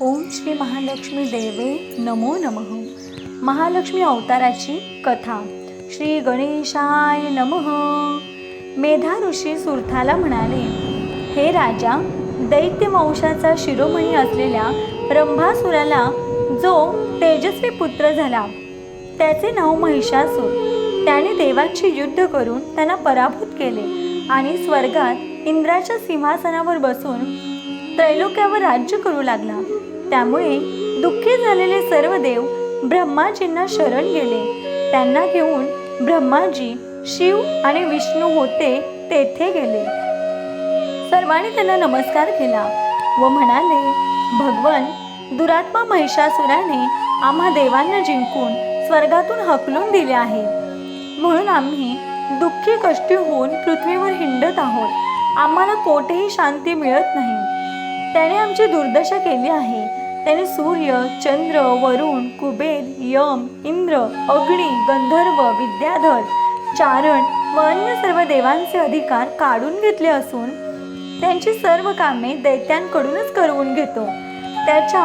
ओम श्री महालक्ष्मी देवे नमो नमः. महालक्ष्मी अवताराची कथा. श्री गणेशाय नमः. मेधा ऋषी सुरथाला म्हणाले हे राजा दैत्य वंशाचा शिरोमणी असलेल्या रंभासुराला जो तेजस्वी पुत्र झाला त्याचे नाव महिषासूर. त्याने देवांशी युद्ध करून त्यांना पराभूत केले आणि स्वर्गात इंद्राच्या सिंहासनावर बसून त्रैलोक्यावर राज्य करू लागला. त्यामुळे दुःखी झालेले सर्व देव ब्रह्माजींना शरण गेले. त्यांना घेऊन ब्रह्माजी शिव आणि विष्णू होते तेथे गेले. सर्वांनी त्यांना नमस्कार केला व म्हणाले भगवन दुरात्मा महिषासुराने आम्हा देवांना जिंकून स्वर्गातून हकलून दिले आहे. म्हणून आम्ही दुःखी कष्टी होऊन पृथ्वीवर हिंडत आहोत. आम्हाला कोठेही शांती मिळत नाही. त्याने आमची दुर्दशा केली आहे. त्याने सूर्य चंद्र वरुण कुबेर यम इंद्र अग्नी गंधर्व विद्याधर चारण व अन्य सर्व देवांचे अधिकार काढून घेतले असून त्यांची सर्व कामे दैत्यांकडूनच करवून घेतो. त्याच्या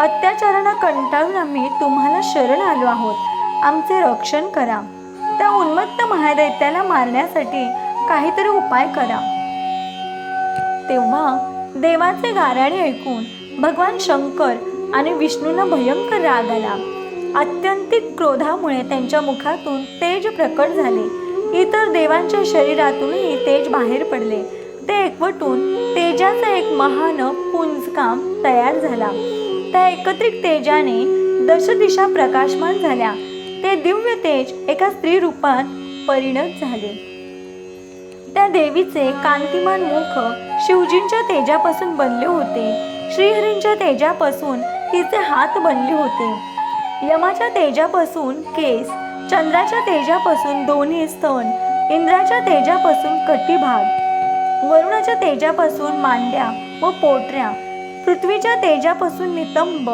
अत्याचारांना कंटाळून आम्ही तुम्हाला शरण आलो आहोत. आमचे रक्षण करा. त्या उन्मत्त महादैत्याला मारण्यासाठी काहीतरी उपाय करा. तेव्हा देवाचे गाराणे ऐकून भगवान शंकर आणि विष्णूंना भयंकर राग आला. अत्यंतिक क्रोधामुळे त्यांच्या मुखातून तेज प्रकट झाले. इतर देवांच्या शरीरातूनही तेज बाहेर पडले. ते एकवटून तेजाचा एक महान पुंजकाम तयार झाला. त्या एकत्रित तेजाने दशदिशा प्रकाशमान झाल्या. ते दिव्य तेज एका स्त्री रूपात परिणत झाले. त्या देवीचे कांतिमान मुख शिवजींच्या तेजापासून बनले होते. श्रीहरींच्या तेजापासून तिचे हात बनले होते. यमाच्या तेजापासून केस चंद्राच्या तेजापासून दोन्ही स्तन इंद्राच्या तेजापासून कटीभाग वरुणाच्या तेजापासून मांड्या व पोटऱ्या पृथ्वीच्या तेजापासून नितंब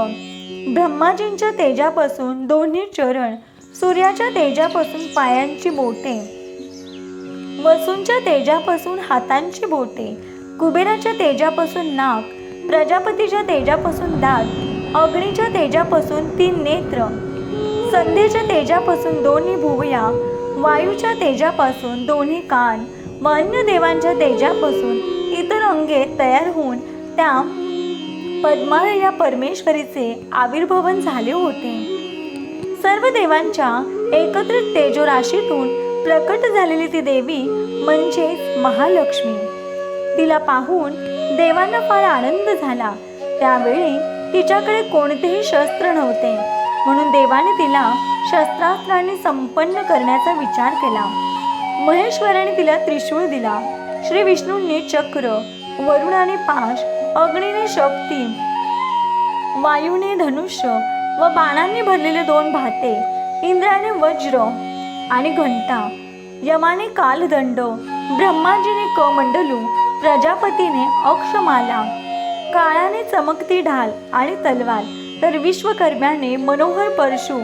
ब्रह्माजींच्या तेजापासून दोन्ही चरण सूर्याच्या तेजापासून पायांची बोटे वसूंच्या तेजापासून हातांची बोटे कुबेराच्या तेजापासून नाक प्रजापतीच्या तेजापासून दात अग्नीच्या तेजापासून तीन नेत्र संध्येच्या तेजापासून दोन्ही भुवया वायूच्या तेजापासून दोन्ही कान व अन्य देवांच्या तेजापासून इतर अंगे तयार होऊन त्या पद्मा या परमेश्वरीचे आविर्भवन झाले होते. सर्व देवांच्या एकत्रित तेजोराशीतून प्रकट झालेली ती देवी म्हणजेच महालक्ष्मी. तिला पाहून देवांना फार आनंद झाला. त्यावेळी तिच्याकडे कोणतेही शस्त्र नव्हते. म्हणून देवाने तिला शस्त्रास्त्राने संपन्न करण्याचा विचार केला. महेश्वराने तिला त्रिशूळ दिला. श्री विष्णूंनी चक्र वरुणाने पाश अग्नीने शक्ती वायूने धनुष्य व बाणांनी भरलेले दोन भाते इंद्राने वज्र आणि घंटा यमाने कालदंड ब्रह्माजीने कमंडलू प्रजापतीने अक्षमाला काळाने चमकती ढाल आणि तलवार. तर विश्वकर्म्याने मनोहर परशु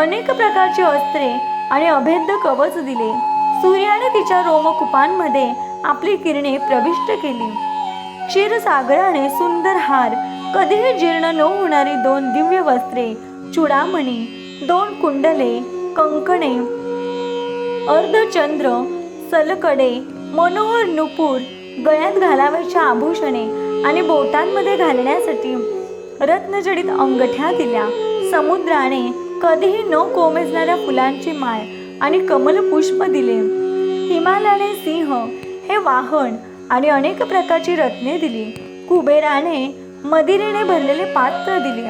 अनेक प्रकारची अस्त्रे आणि अभेद्य कवच दिले. सूर्याने तिच्या रोमकुपांमध्ये आपली किरणे प्रविष्ट केली. क्षीरसागराने सुंदर हार कधीही जीर्ण न होणारी दोन दिव्य वस्त्रे चुडामणी दोन कुंडले कंकणे अर्धचंद्र सलकडे मनोहर नुपूर गळ्यात घालावयाच्या आभूषणे आणि बोटांमध्ये घालण्यासाठी रत्नजडित अंगठ्या दिल्या. समुद्राने कधीही न कोमेजणाऱ्या फुलांची माळ आणि कमलपुष्प दिले. हिमालयाने सिंह हे वाहन आणि अनेक प्रकारची रत्ने दिली. कुबेराने मदिरेने भरलेले पात्र दिले.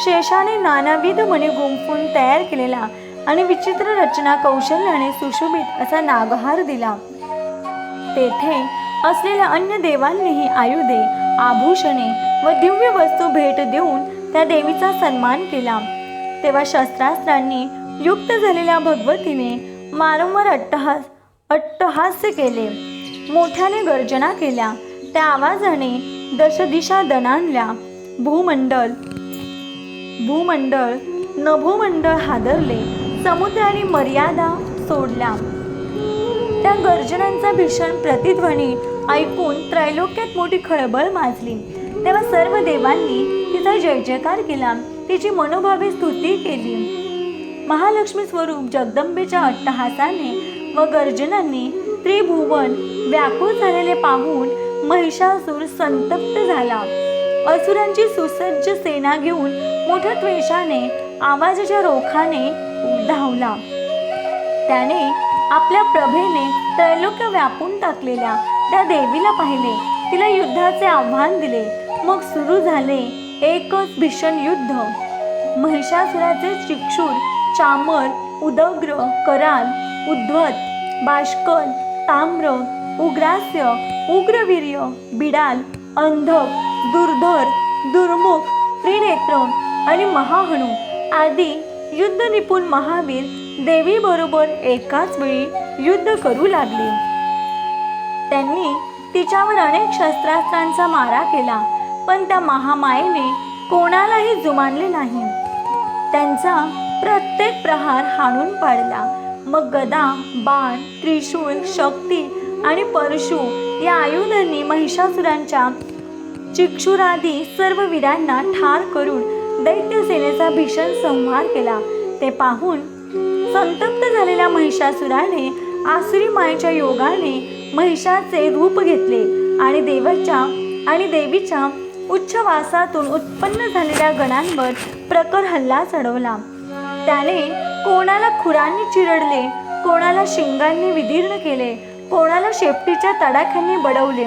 शेषाने नानाविध मणी गुंफून तयार केलेला आणि विचित्र रचना कौशल्याने सुशोभित असा नागहार दिला. तेथे असलेल्या अन्य देवांनीही आयुधे आभूषणे व दिव्य वस्तू भेट देऊन त्या देवीचा सन्मान केला. तेव्हा शस्त्रास्त्रांनी युक्त झालेल्या भगवतीने वारंवार अट्टहास अट्टहास्य केले. मोठ्याने गर्जना केल्या. त्या आवाजाने दशदिशा दणाणल्या भूमंडल भूमंडळ नभोमंडळ हादरले. समुद्राने मर्यादा सोडल्या. मोठ्या गर्जनांचा भीषण प्रतिध्वनी ऐकून त्रैलोक्यात मोठी खळबळ माजली. तेव्हा सर्व देवांनी तिचा तिचा जय जयकार केला. तिची मनोभावे स्तुती केली. महालक्ष्मी स्वरूप जगदंबेच्या अट्टहासाने व गर्जनांनी त्रिभुवन व्याकुळ झालेले पाहून महिषासूर संतप्त झाला. असुरांची सुसज्ज सेना घेऊन मोठ्या त्वेषाने आवाजाच्या रोखाने धावला. त्याने आपल्या प्रभेने त्रैलोक्य व्यापून टाकलेल्या त्या देवीला पाहिले. तिला युद्धाचे आव्हान दिले. मग सुरू झाले एकच भीषण युद्ध. महिषासुराचे चिक्षूर चामर उदग्र कराल उद्धवत बाष्कल ताम्र उग्रास्य उग्रवीर्य बिडाल अंधक दुर्धर दुर्मुख त्रिनेत्र आणि महाहणू आदी युद्ध निपुण महावीर देवी बरोबर एकाच वेळी युद्ध करू लागले. त्यांनी तिच्यावर अनेक शस्त्रास्त्रांचा मारा केला पण त्या महामायेने कोणालाही जुमानले नाही. त्यांचा प्रत्येक प्रहार हाणून पाडला. मग गदा बाण त्रिशूळ शक्ती आणि परशु या आयुधांनी महिषासुरांच्या चिक्षुरादी सर्व वीरांना ठार करून दैत्यसेनेचा भीषण संहार केला. ते पाहून संतप्त झालेल्या महिषासुराने आसुरी मायेच्या योगाने महिषाचे रूप घेतले आणि देवाच्या आणि देवीच्या उच्चवासातून उत्पन्न झालेल्या गणांवर प्रकर हल्ला चढवला. त्याने कोणाला खुरांनी चिरडले कोणाला शिंगांनी विदीर्ण केले कोणाला शेपटीच्या तडाख्यांनी बडवले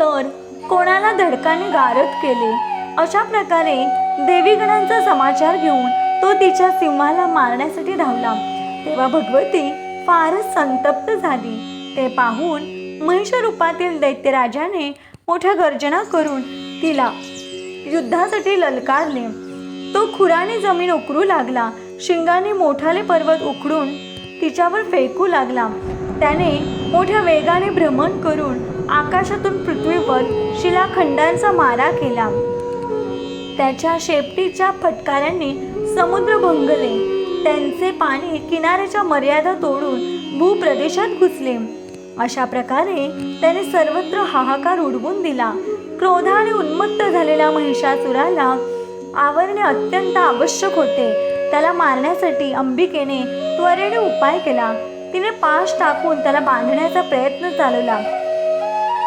तर कोणाला धडकाने गारद केले अशा प्रकारे देवीगणांचा समाचार घेऊन तो तिच्या सिंहाला मारण्यासाठी धावला. तेव्हा भगवती फारच संतप्त झाली. ते पाहून महिष रूपातील दैत्यराजाने मोठ्या गर्जना करून तिला युद्धासाठी ललकारले. तो खुराने जमीन उकरू लागला. शिंगाने मोठाले पर्वत उखडून तिच्यावर फेकू लागला. त्याने मोठ्या वेगाने भ्रमण करून आकाशातून पृथ्वीवर शिलाखंडांचा मारा केला. त्याच्या शेपटीच्या फटकाऱ्यांनी समुद्र भंगले त्यांचे पाणी किनाऱ्याच्या मर्यादा तोडून भूप्रदेशात घुसले. अशा प्रकारे त्याने सर्वत्र हाहाकार उडवून दिला. क्रोधाने उन्मत्त झालेल्या महिषासुराला आवरणे अत्यंत आवश्यक होते. त्याला मारण्यासाठी अंबिकेने त्वरेने उपाय केला. तिने पाश टाकून त्याला बांधण्याचा प्रयत्न चालवला.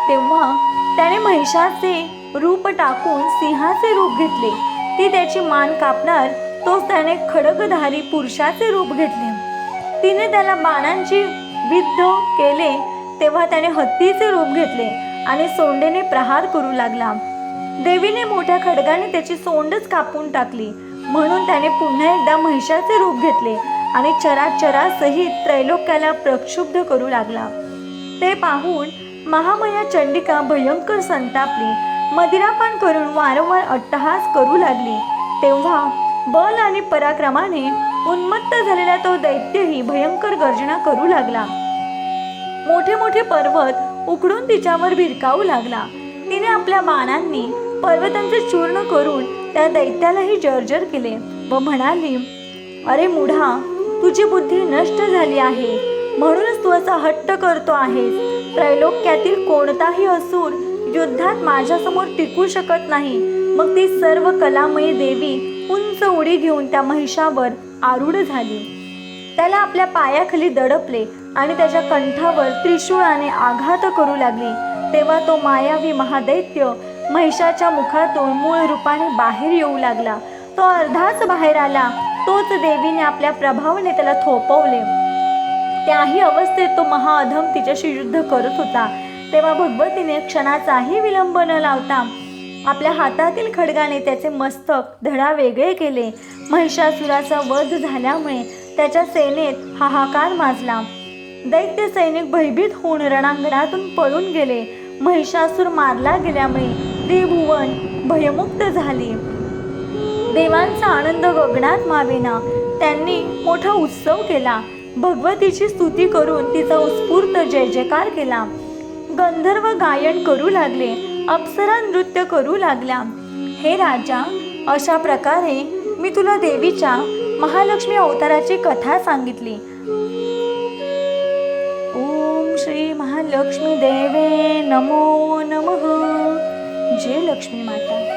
तेव्हा त्याने महिषाचे रूप टाकून सिंहाचे रूप घेतले. ती त्याची मान कापणार तोच त्याने खडगधारी पुरुषाचे रूप घेतले. तिने त्याला बाणांची विद्ध केले तेव्हा त्याने हत्तीचे रूप घेतले आणि सोंडेने प्रहार करू लागला. देवीने मोठ्या खडगाने त्याची सोंडच कापून टाकली. म्हणून त्याने पुन्हा एकदा महिषाचे रूप घेतले आणि चराचरासहित त्रैलोक्याला प्रक्षुब्ध करू लागला. ते पाहून महामया चंडिका भयंकर संतापली. मदिरापान करून वारंवार अट्टहास करू लागली. तेव्हा बल आणि पराक्रमाने उन्मत्त झालेला तो दैत्यही भयंकर गर्जना करू लागला. मोठे मोठे पर्वत उकडून तिच्यावर भिरकावू लागला. तिने आपल्या बाणांनी पर्वतांचे चूर्ण करून त्या दैत्यालाही जर्जर केले व म्हणाली अरे मुढा तुझी बुद्धी नष्ट झाली आहे. म्हणूनच तू असा हट्ट करतो आहेस. त्रैलोक्यातील कोणताही असूर युद्धात माझ्यासमोर टिकू शकत नाही. मग ती सर्व कलामयी देवी उंच उडी घेऊन त्या महिषावर आरूढ झाली. त्याला आपल्या पायाखाली दडपले आणि त्याच्या कंठावर त्रिशूळाने आघात करू लागली. तेव्हा तो मायावी महादैत्य महिषाच्या मुखातून मूळ रूपाने बाहेर येऊ लागला. तो अर्धाच बाहेर आला. तोच देवीने आपल्या प्रभावाने त्याला थोपवले. त्याही अवस्थेत तो महाअधम तिच्याशी युद्ध करत होता. तेव्हा भगवतीने क्षणाचाही विलंब न लावता आपल्या हातातील खडगाने त्याचे मस्तक धडा वेगळे केले. महिषासुराचा वध झाल्यामुळे त्याच्या सेनेत हाहाकार माजला. दैत्य सैनिक भयभीत होऊन रणांगणातून पळून गेले. महिषासूर मारला गेल्यामुळे त्रिभुवन भयमुक्त झाली. देवांचा आनंद गगनात मावेना. त्यांनी मोठा उत्सव केला. भगवतीची स्तुती करून तिचा उत्स्फूर्त जय जयकार केला. गंधर्व गायन करू लागले. अप्सरा नृत्य करू लागल्या. हे राजा अशा प्रकारे मी तुला देवीच्या महालक्ष्मी अवताराची कथा सांगितली. ओम श्री महालक्ष्मी देवे नमो नमः. जय लक्ष्मी माता.